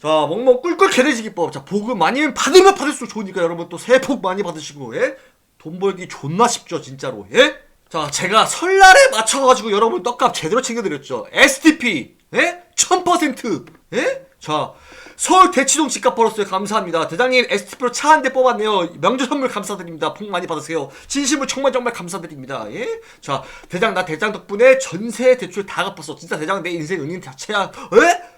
자, 멍멍 꿀꿀 개돼지기법. 자, 복은 많이 받으면 받을수록 좋으니까 여러분 또 새해 복 많이 받으시고, 예? 돈 벌기 존나 쉽죠, 진짜로, 예? 자, 제가 설날에 맞춰가지고 여러분 떡값 제대로 챙겨드렸죠. STP, 예? 1000%, 예? 자, 서울 대치동 집값 벌었어요. 감사합니다. 대장님, STP로 차 한 대 뽑았네요. 명절 선물 감사드립니다. 복 많이 받으세요. 진심으로 정말 정말 감사드립니다. 예? 자, 대장, 나 대장 덕분에 전세 대출 다 갚았어. 진짜 대장 내 인생 은인 자체야. 예?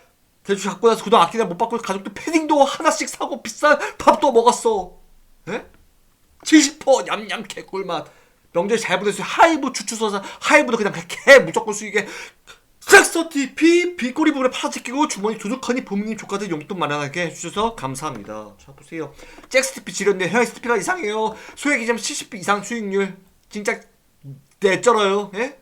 대출 갖고 나서 그동안 아끼다 못 받고 가족들 패딩도 하나씩 사고 비싼 밥도 먹었어. 예? 70% 냠냠 개꿀맛. 명절 잘 보냈어요. 하이브 추추서사 하이브도 그냥 개 무조건 수익에 섹서티 피 비꼬리 부분에 팔아제끼고 주머니 두둑하니 부모님 조카들 용돈 마련하게 해주셔서 감사합니다. 자 보세요. 잭스티피 지렸네. 형 STP가 이상해요. 소액이자면 70% 이상 수익률 진짜 내쩔어요. 예?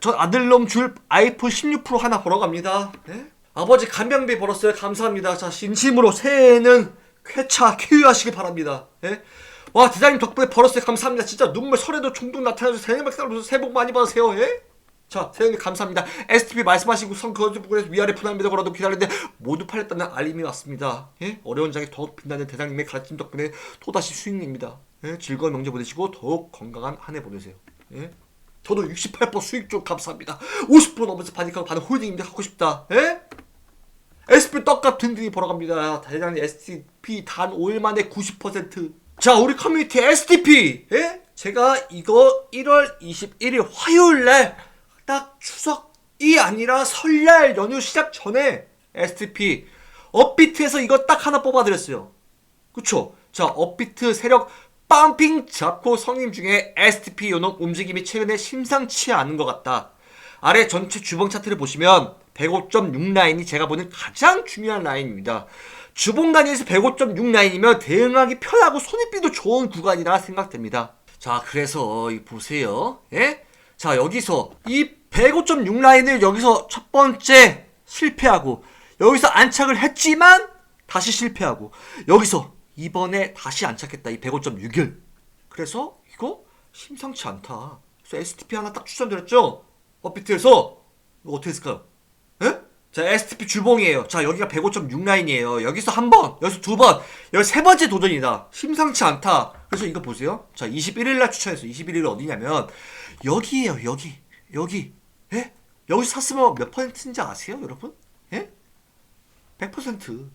전 아들놈 줄 아이폰 16 프로 하나 벌어갑니다. 예? 아버지 간병비 벌었어요. 감사합니다. 자, 진심으로 새해에는 쾌차 쾌유하시길 바랍니다. 예? 와, 대장님 덕분에 벌었어요. 감사합니다. 진짜 눈물 설에도 총동 나타나서 새해 막살로서 새해 복 많이 받으세요. 예? 자, 세영님 감사합니다. STP 말씀하시고 선 그거 부분에서 위아래 분할입니다. 거라도 기다리는데 모두 팔렸다는 알림이 왔습니다. 예? 어려운 장에 더욱 빛나는 대장님의 가르침 덕분에 또다시 수익입니다. 예? 즐거운 명절 보내시고 더욱 건강한 한 해 보내세요. 예? 저도 68% 수익 좀 감사합니다. 50% 넘어서 받으니까 받은 홀딩입니다. 하고 싶다. 예? SP 떡값 든든히 벌어갑니다. 대장님 STP 단 5일 만에 90%. 자, 우리 커뮤니티 STP. 예? 제가 이거 1월 21일 화요일 날 딱 추석이 아니라 설날 연휴 시작 전에 STP 업비트에서 이거 딱 하나 뽑아드렸어요. 그쵸? 자, 업비트 세력 빵핑 잡고 성님 중에 STP 요놈 움직임이 최근에 심상치 않은 것 같다. 아래 전체 주봉 차트를 보시면 105.6 라인이 제가 보는 가장 중요한 라인입니다. 주봉 단위에서 105.6 라인이면 대응하기 편하고 손익비도 좋은 구간이라 생각됩니다. 자, 그래서 이 보세요. 예? 자, 여기서 이 105.6 라인을 여기서 첫 번째 실패하고 여기서 안착을 했지만 다시 실패하고 여기서 이번에 다시 안착했다. 이 105.6을. 그래서 이거 심상치 않다. 그래서 STP 하나 딱 추천드렸죠? 업비트에서 이거 어떻게 했을까요? 예? 자, STP 주봉이에요. 자, 여기가 105.6 라인이에요. 여기서 한 번, 여기서 두 번, 여기 세 번째 도전이다. 심상치 않다. 그래서 이거 보세요. 자, 21일 날 추천했어요. 21일 어디냐면 여기에요. 여기. 여기. 예? 여기서 샀으면 몇 퍼센트인지 아세요, 여러분? 예? 100%.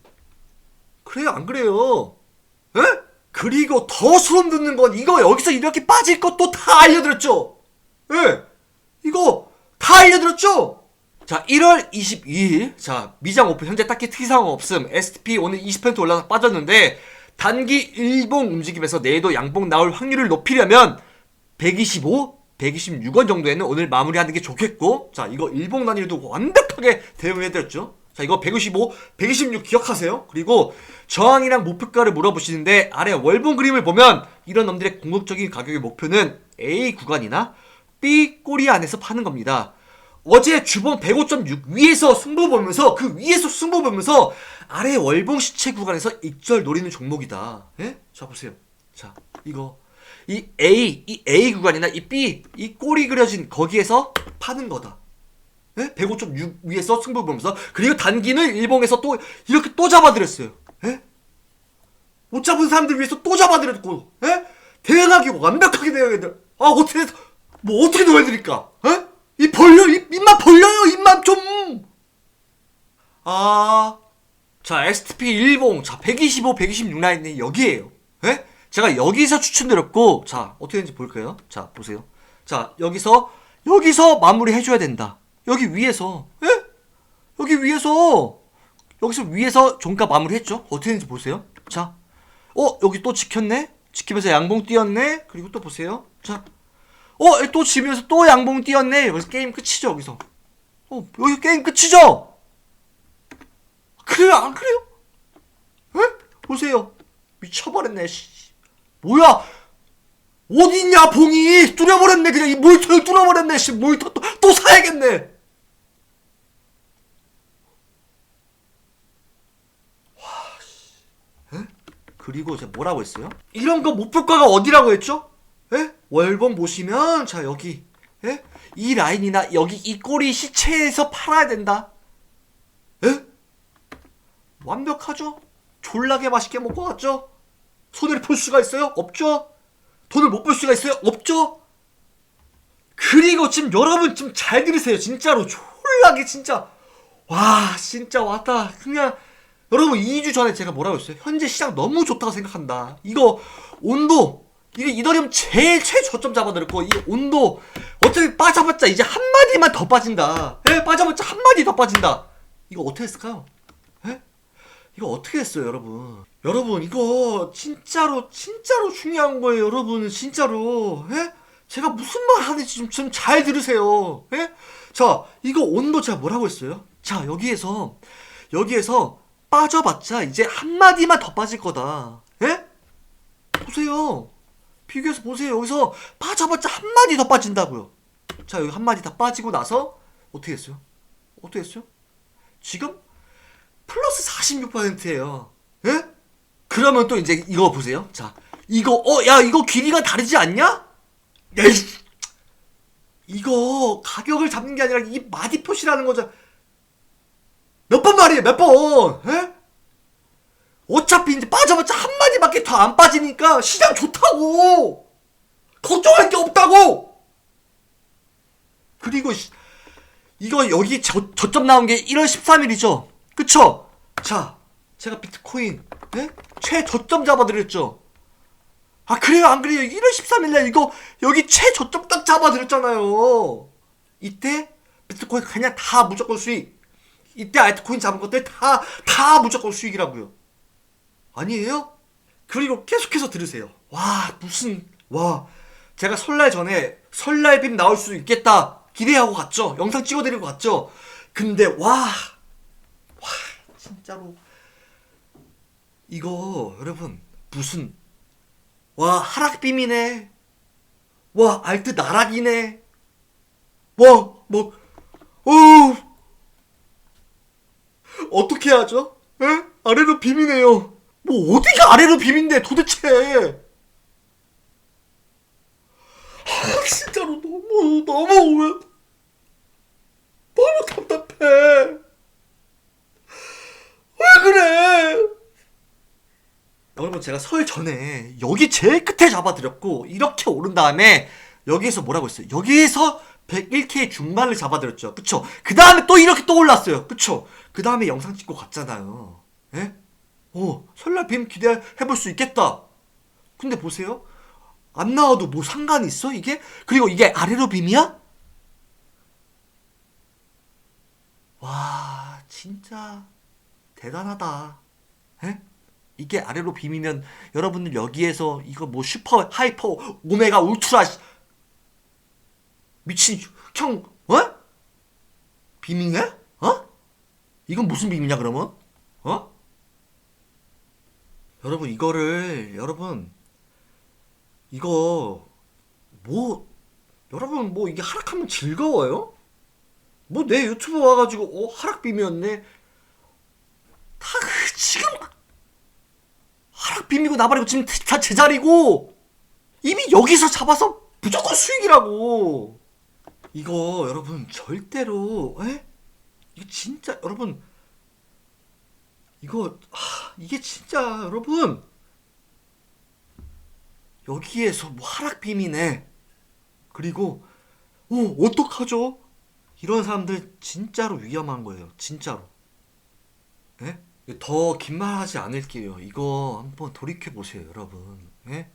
그래요, 안 그래요? 예? 그리고 더 소름 돋는 건 이거 여기서 이렇게 빠질 것도 다 알려드렸죠? 예? 이거 다 알려드렸죠? 자, 1월 22일. 자, 미장 오픈. 현재 딱히 특이사항 없음. STP 오늘 20% 올라서 빠졌는데, 단기 일봉 움직임에서 내일도 양봉 나올 확률을 높이려면, 125, 126원 정도에는 오늘 마무리하는 게 좋겠고, 자, 이거 일봉 단위로도 완벽하게 대응해드렸죠? 자, 이거 125, 126 기억하세요? 그리고 저항이랑 목표가를 물어보시는데, 아래 월봉 그림을 보면, 이런 놈들의 궁극적인 가격의 목표는 A 구간이나 B 꼬리 안에서 파는 겁니다. 어제 주봉 105.6 위에서 승부 보면서 그 위에서 승부 보면서 아래 월봉 시체 구간에서 익절 노리는 종목이다. 예? 자 보세요. 자 이거 이 A 이 A 구간이나 이 B 이 꼬리 그려진 거기에서 파는 거다. 예? 105.6 위에서 승부 보면서 그리고 단기는 일봉에서 또 이렇게 또 잡아드렸어요. 예? 못 잡은 사람들 위해서 또 잡아드렸고, 예? 대응하기 완벽하게 대응해드. 아 어떻게 뭐 어떻게 도와드릴까? 예? 이 벌려 입, 입만 벌려요 입만 좀. 아, 자 STP 일봉 자 125, 126 라인이 여기에요. 예? 제가 여기서 추천드렸고, 자 어떻게 되는지 볼까요? 자 보세요. 자 여기서 여기서 마무리 해줘야 된다. 여기 위에서, 예? 여기 위에서 여기서 위에서 종가 마무리 했죠? 어떻게 되는지 보세요. 자, 어 여기 또 지켰네. 지키면서 양봉 띄었네. 그리고 또 보세요. 자, 어, 또 지면서 또 양봉 띄었네. 여기서 게임 끝이죠, 여기서. 어, 여기 게임 끝이죠? 그래요, 안 그래요? 에? 보세요. 미쳐버렸네, 씨. 뭐야? 어딨냐, 봉이! 뚫어버렸네, 그냥 이 모니터를 뚫어버렸네, 씨. 모니터 또, 또 사야겠네. 와, 씨. 에? 그리고 제가 뭐라고 했어요? 이런 거 목표가가 어디라고 했죠? 예? 월봉 보시면 자 여기 예? 이 라인이나 여기 이 꼬리 시체에서 팔아야 된다. 예? 완벽하죠? 졸라게 맛있게 먹고 왔죠? 손해를 볼 수가 있어요? 없죠? 돈을 못 벌 수가 있어요? 없죠? 그리고 지금 여러분 좀잘 들으세요. 진짜로 졸라게 진짜 와 진짜 왔다. 그냥 여러분 2주 전에 제가 뭐라고 했어요? 현재 시장 너무 좋다고 생각한다. 이거 온도 이게 이더리움 제일 최저점 잡아드렸고 이 온도 어차피 빠져봤자 이제 한 마디만 더 빠진다. 예, 빠져봤자 한 마디 더 빠진다. 이거 어떻게 했을까요? 예? 이거 어떻게 했어요, 여러분? 여러분, 이거 진짜로 진짜로 중요한 거예요, 여러분. 진짜로. 예? 제가 무슨 말 하는지 좀좀잘 들으세요. 예? 자, 이거 온도 제가 뭐라고 했어요? 자, 여기에서 여기에서 빠져봤자 이제 한 마디만 더 빠질 거다. 예? 보세요. 비교해서 보세요. 여기서 빠져봤자 한 마디 더 빠진다고요. 자, 여기 한 마디 다 빠지고 나서 어떻게 했어요? 어떻게 했어요? 지금 플러스 46%예요. 예? 그러면 또 이제 이거 보세요. 자, 이거 어, 야, 이거 길이가 다르지 않냐? 야, 이, 이거 가격을 잡는 게 아니라 이 마디 표시라는 거죠. 몇 번 말이에요, 몇 번? 예? 어차피 이제 빠져봤자 한 마디밖에 더 안 빠지니까 시장 좋다고! 걱정할 게 없다고! 그리고 시- 이거 여기 저, 저점 나온 게 1월 13일이죠? 그쵸? 자, 제가 비트코인, 예? 최저점 잡아드렸죠? 아, 그래요, 안 그래요? 1월 13일날 이거 여기 최저점 딱 잡아드렸잖아요. 이때 비트코인 그냥 다 무조건 수익. 이때 알트코인 잡은 것들 다, 다 무조건 수익이라고요. 아니에요? 그리고 계속해서 들으세요. 와, 무슨, 와. 제가 설날 전에 설날 빔 나올 수 있겠다. 기대하고 갔죠. 영상 찍어드리고 갔죠. 근데, 와. 와, 진짜로. 이거, 여러분, 무슨, 와, 하락빔이네. 와, 알트 나락이네. 와, 뭐, 어우. 어떻게 하죠? 에? 아래로 빔이네요. 뭐 어디가 아래로 빔인데 도대체? 아 진짜로 너무 너무 왜 너무 답답해. 왜 그래? 여러분 제가 설 전에 여기 제일 끝에 잡아드렸고 이렇게 오른 다음에 여기에서 뭐라고 했어요? 여기에서 101K 중반을 잡아드렸죠. 그쵸? 그 다음에 또 이렇게 또 올랐어요. 그쵸? 그 다음에 영상 찍고 갔잖아요. 예? 어, 설날 빔 기대해 볼 수 있겠다. 근데 보세요. 안 나와도 뭐 상관이 있어, 이게? 그리고 이게 아래로 빔이야? 와, 진짜 대단하다. 예? 이게 아래로 빔이면 여러분들 여기에서 이거 뭐 슈퍼, 하이퍼, 오메가, 울트라 씨- 미친 형, 어? 빔이냐? 어? 이건 무슨 빔이냐 그러면? 어? 여러분 이거를 여러분 이거 뭐 여러분 뭐 이게 하락하면 즐거워요? 뭐 내 유튜브 와가지고 어 하락빔이었네 다 그- 지금 하락빔이고 나발이고 지금 다 제자리고 이미 여기서 잡아서 무조건 수익이라고 이거 여러분 절대로 에? 이거 진짜 여러분 이거 하, 이게 진짜 여러분. 여기에서 뭐 하락 빔이네 그리고 오 어떡하죠? 이런 사람들 진짜로 위험한 거예요. 진짜로. 예? 더 긴 말 하지 않을게요. 이거 한번 돌이켜 보세요 여러분. 예?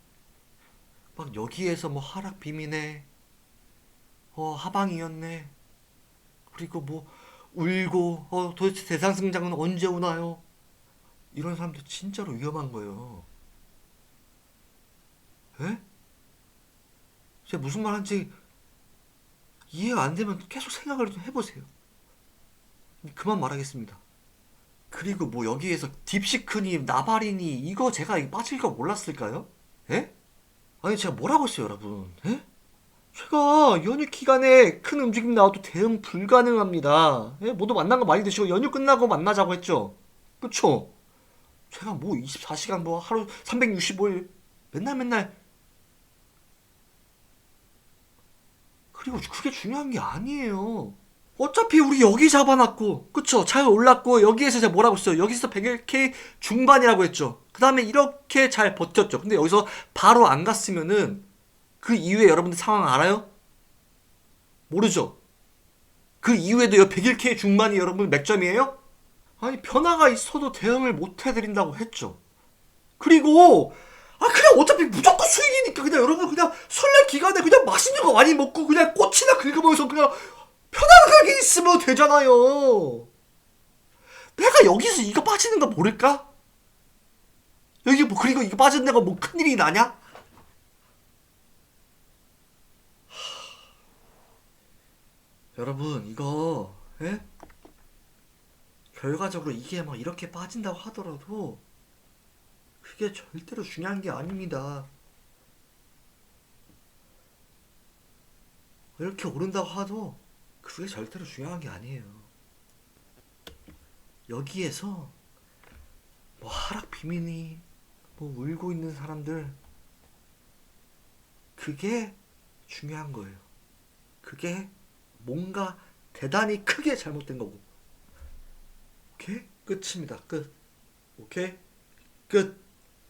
막 여기에서 뭐 하락 빔이네 어 하방이었네. 그리고 뭐 울고 어 도대체 대상 승장은 언제 오나요? 이런 사람들 진짜로 위험한 거예요. 에? 제가 무슨 말 하는지 이해가 안 되면 계속 생각을 좀 해보세요. 그만 말하겠습니다. 그리고 뭐 여기에서 딥시크니, 나바리니 이거 제가 이거 빠질 거 몰랐을까요? 에? 아니 제가 뭐라고 했어요 여러분? 에? 제가 연휴 기간에 큰 움직임 나와도 대응 불가능합니다. 예? 모두 만난 거 많이 드시고 연휴 끝나고 만나자고 했죠. 그쵸? 제가 뭐 24시간 뭐 하루 365일 맨날 맨날 그리고 그게 중요한 게 아니에요. 어차피 우리 여기 잡아놨고 그쵸 잘 올랐고 여기에서 제가 뭐라고 했어요 여기서 101K 중반이라고 했죠 그 다음에 이렇게 잘 버텼죠 근데 여기서 바로 안 갔으면은 그 이후에 여러분들 상황 알아요? 모르죠 그 이후에도 여 101K 중반이 여러분 몇 점이에요? 아니 변화가 있어도 대응을 못 해드린다고 했죠 그리고 아 그냥 어차피 무조건 수익이니까 그냥 여러분 그냥 설날 기간에 그냥 맛있는 거 많이 먹고 그냥 꽃이나 긁으면서 그냥 편안하게 있으면 되잖아요. 내가 여기서 이거 빠지는 거 모를까? 여기 뭐 그리고 이거 빠진 데가 뭐 큰일이 나냐? 하... 여러분 이거 예? 결과적으로 이게 막 이렇게 빠진다고 하더라도 그게 절대로 중요한 게 아닙니다. 이렇게 오른다고 하도 그게 절대로 중요한 게 아니에요. 여기에서 뭐 하락 비민이 뭐 울고 있는 사람들 그게 중요한 거예요. 그게 뭔가 대단히 크게 잘못된 거고. 오케이? 끝입니다. 끝. 오케이? 끝.